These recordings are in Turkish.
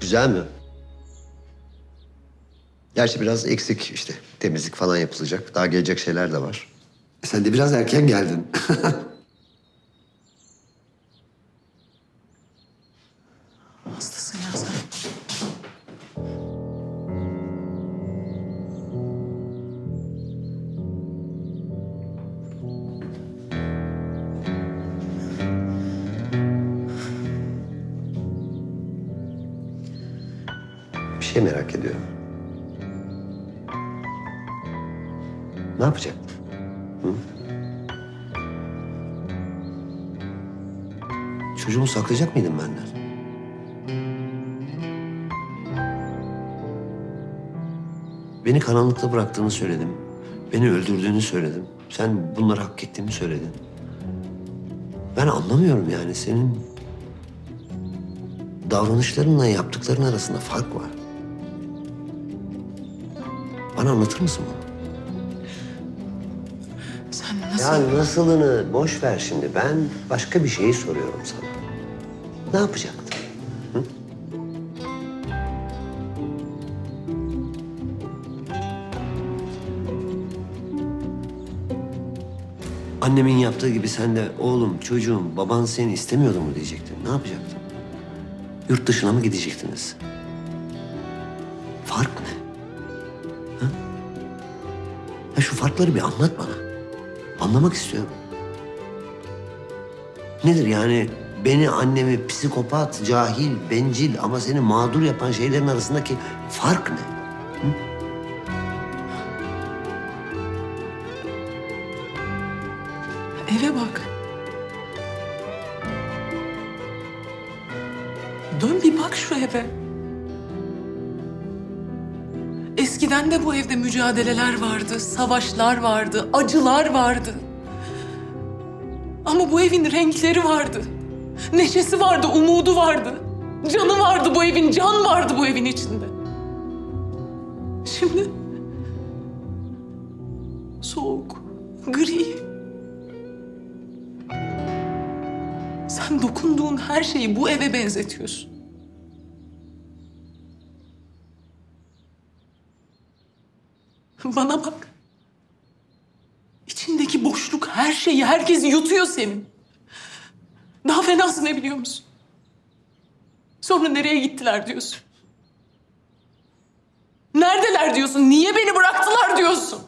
Güzel mi? Gerçi biraz eksik işte. Temizlik falan yapılacak. Daha gelecek şeyler de var. E Sen de biraz erken geldin. şey merak ediyorum. Ne yapacaktın? Hı? Çocuğumu saklayacak mıydın benden? Beni karanlıkta bıraktığını söyledim. Beni öldürdüğünü söyledim. Sen bunları hak ettiğimi söyledin. Ben anlamıyorum yani senin davranışlarınla yaptıkların arasında fark var. Bana anlatır mısın bunu? Sen nasıl... Ya nasılını boş ver şimdi. Ben başka bir şeyi soruyorum sana. Ne yapacaktın? Hı? Annemin yaptığı gibi sen de oğlum, çocuğum, baban seni istemiyordu mu diyecektin. Ne yapacaktın? Yurt dışına mı gidecektiniz? Farkları bir anlat bana. Anlamak istiyorum. Nedir yani beni annemi psikopat, cahil, bencil ama seni mağdur yapan şeylerin arasındaki fark ne? Eve bak. Dön bir bak şu eve. Eskiden de bu evde mücadeleler vardı, savaşlar vardı, acılar vardı. Ama bu evin renkleri vardı. Neşesi vardı, umudu vardı. Canı vardı bu evin, can vardı bu evin içinde. Şimdi soğuk, gri. Sen dokunduğun her şeyi bu eve benzetiyorsun. Bana bak. İçindeki boşluk her şeyi, herkesi yutuyor senin. Daha fenası ne biliyor musun? Sonra nereye gittiler diyorsun. Neredeler diyorsun, niye beni bıraktılar diyorsun.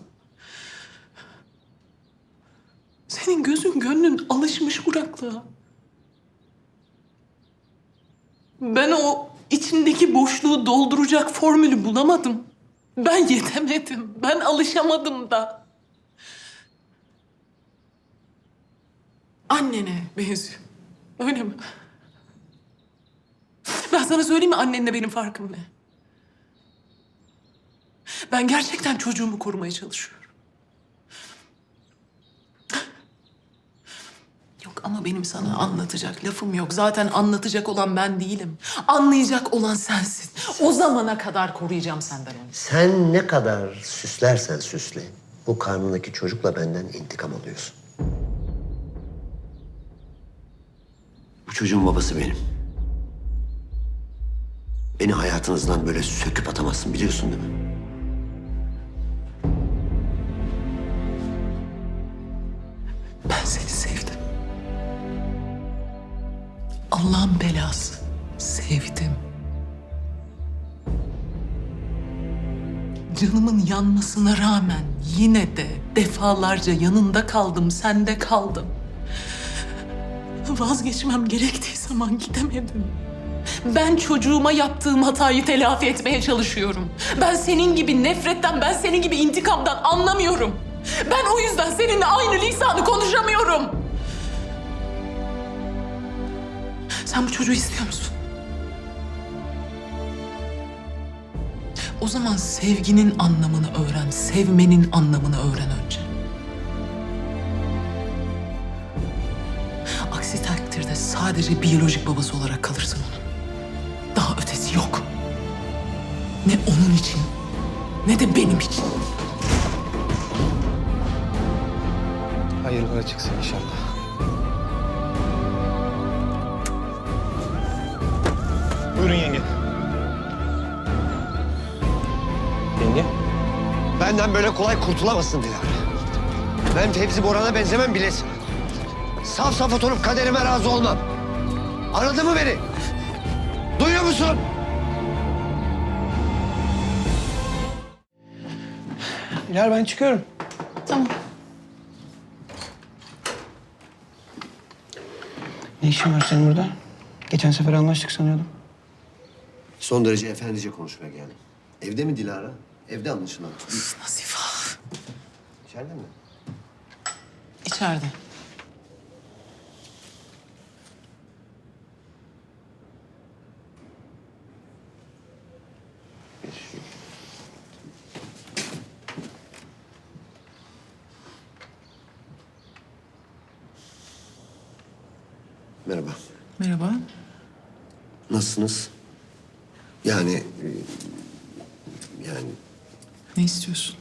Senin gözün gönlün alışmış kuraklığa. Ben o içindeki boşluğu dolduracak formülü bulamadım. Ben yetemedim. Ben alışamadım da. Annene benziyor. Öyle mi? Ben sana söyleyeyim mi annenle benim farkım ne? Ben gerçekten çocuğumu korumaya çalışıyorum. Yok ama benim sana anlatacak lafım yok. Zaten anlatacak olan ben değilim. Anlayacak olan sensin. O zamana kadar koruyacağım senden onu. Sen ne kadar süslersen süsle, bu karnındaki çocukla benden intikam alıyorsun. Bu çocuğun babası benim. Beni hayatınızdan böyle söküp atamazsın biliyorsun değil mi? Yanmasına rağmen yine de defalarca yanında kaldım, sende kaldım. Vazgeçmem gerektiği zaman gidemedim. Ben çocuğuma yaptığım hatayı telafi etmeye çalışıyorum. Ben senin gibi nefretten, ben senin gibi intikamdan anlamıyorum. Ben o yüzden seninle aynı lisanı konuşamıyorum. Sen bu çocuğu istiyor musun? O zaman sevginin anlamını öğren, sevmenin anlamını öğren önce. Aksi takdirde sadece biyolojik babası olarak kalırsın onun. Daha ötesi yok. Ne onun için, ne de benim için. Hayırlara çıksın inşallah. Buyurun yenge. Benden böyle kolay kurtulamazsın Dilara. Ben Fevzi Boran'a benzemem bilesin. Saf saf oturup kaderime razı olmam. Anladın mı beni? Duyuyor musun? Dilara ben çıkıyorum. Tamam. Ne işin var senin burada? Geçen sefer anlaştık sanıyordum. Son derece efendice konuşmaya geldim. Evde mi Dilara? Evde anlaşılan. Nazife. İçeride mi? İçeride. Merhaba. Merhaba. Nasılsınız? Yani... e, Yani Ne istiyorsun?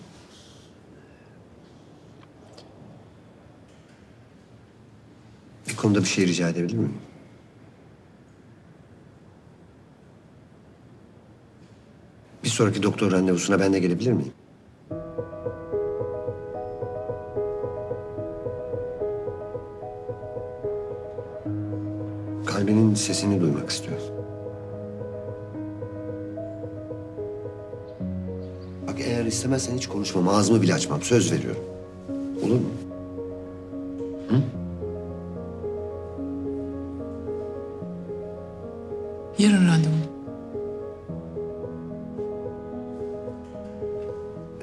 bir konuda bir şey rica edebilir miyim? Bir sonraki doktor randevusuna ben de gelebilir miyim? Kalbinin sesini duymak istiyorum. İstemezsen hiç konuşmam, ağzımı bile açmam. Söz veriyorum. Olur mu? Yarın randevu.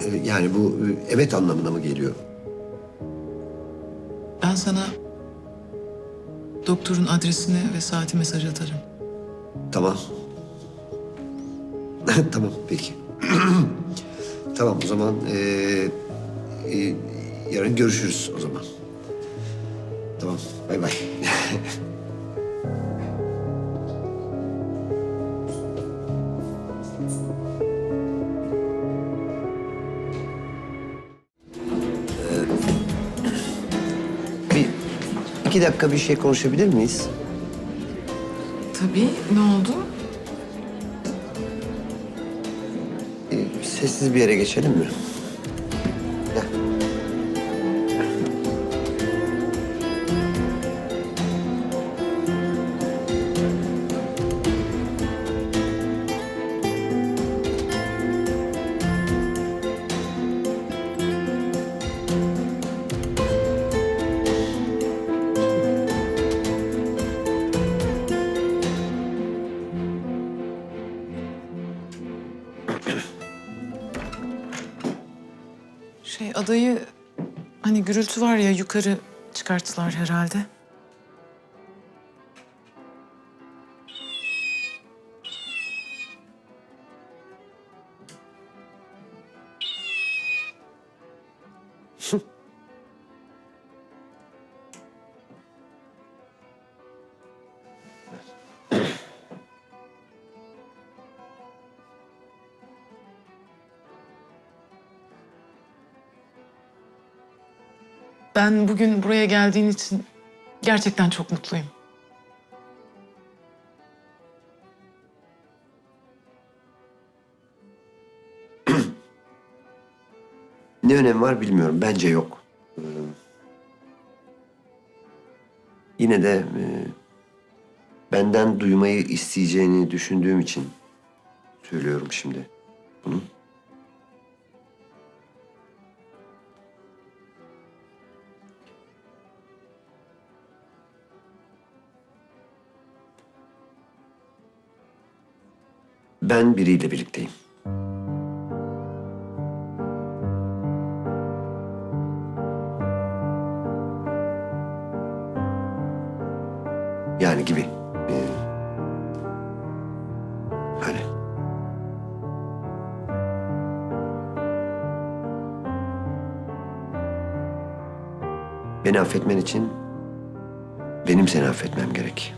Ee, Yani bu e, evet anlamına mı geliyor? Ben sana doktorun adresini ve saati mesaj atarım. Tamam. tamam peki. tamam o zaman ee, ee, yarın görüşürüz o zaman. Tamam bay bay. Bir iki dakika bir şey konuşabilir miyiz? Tabii. Ne oldu? Sessiz bir yere geçelim mi? Şey adayı hani gürültü var ya yukarı çıkarttılar herhalde. Ben bugün buraya geldiğin için gerçekten çok mutluyum. Ne önemi var bilmiyorum. Bence yok. Ee, yine de e, benden duymayı isteyeceğini düşündüğüm için söylüyorum şimdi bunu. Ben biriyle birlikteyim. Yani gibi. Ee, öyle. Beni affetmen için benim seni affetmem gerek.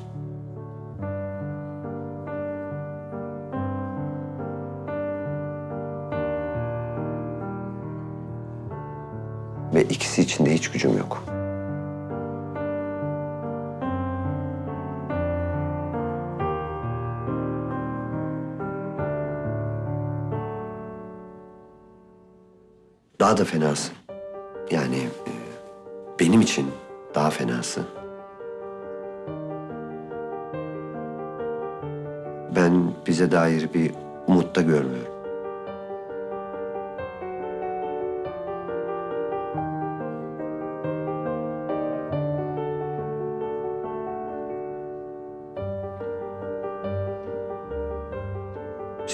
Gücüm yok. Daha da fenası. Yani e, benim için daha fenası. Ben bize dair bir umut da görmüyorum.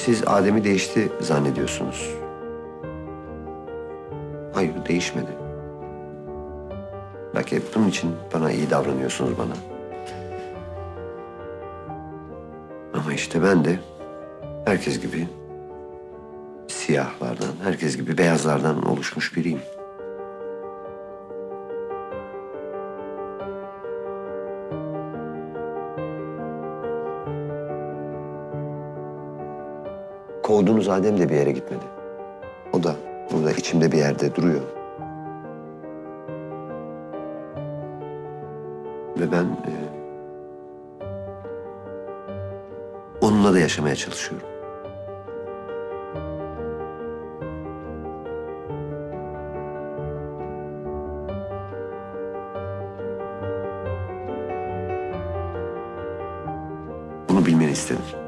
Siz Adem'i değişti zannediyorsunuz. Hayır değişmedi. Belki bunun için bana iyi davranıyorsunuz bana. Ama işte ben de herkes gibi siyahlardan, herkes gibi beyazlardan oluşmuş biriyim. Kovduğunuz Adem de bir yere gitmedi. O da burada içimde bir yerde duruyor. Ve ben e, onunla da yaşamaya çalışıyorum. Bunu bilmeni istedim.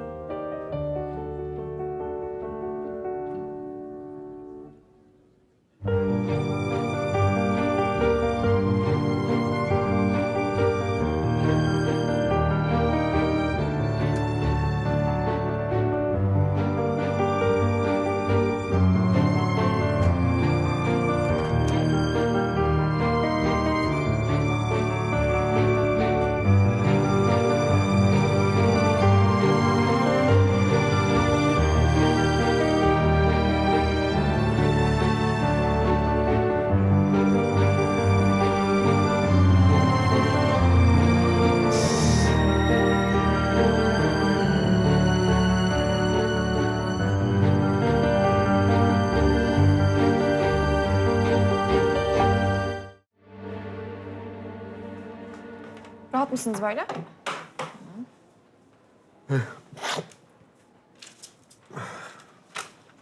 Rahat mısınız böyle?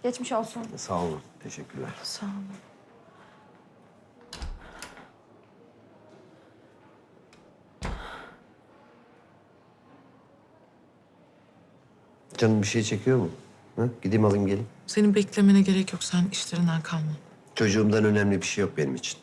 Geçmiş olsun. Sağ olun. Teşekkürler. Sağ olun. Canım bir şey çekiyor mu? Ha? Gideyim alayım gelin. Senin beklemene gerek yok. Sen işlerinden kalma. Çocuğumdan önemli bir şey yok benim için.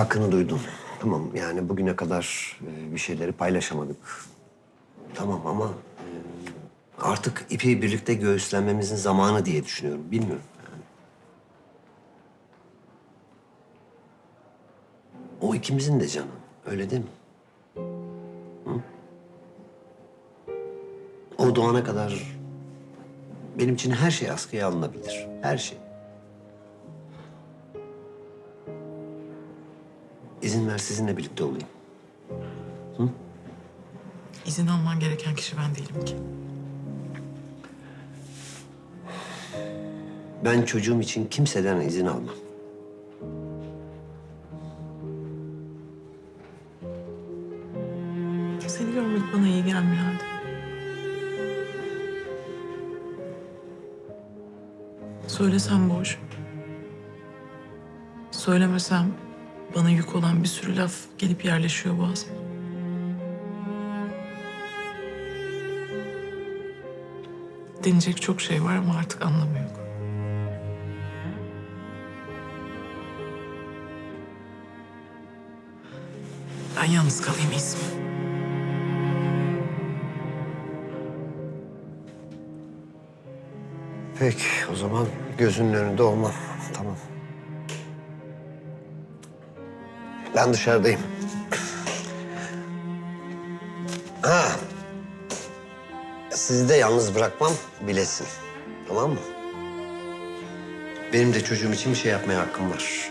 Hakkını duydum. Tamam yani bugüne kadar e, bir şeyleri paylaşamadık. Tamam ama e, artık ipi birlikte göğüslenmemizin zamanı diye düşünüyorum. Bilmiyorum. O ikimizin de canı. Öyle değil mi? Hı? O doğana kadar benim için her şey askıya alınabilir. Her şey. İzin ver sizinle birlikte olayım. İzin alman gereken kişi ben değilim ki. Ben çocuğum için kimseden izin almam. Seni görmek bana iyi gelmiyor Adem. Söylesem boş. Söylemesem bana yük olan bir sürü laf gelip yerleşiyor boğazıma. Deneyecek çok şey var ama artık anlamı yok. Ben yalnız kalayım İsmi. Peki o zaman gözünün önünde olmam. Tamam. Ben dışarıdayım. Ha. Sizi de yalnız bırakmam bilesin. Tamam mı? Benim de çocuğum için bir şey yapmaya hakkım var.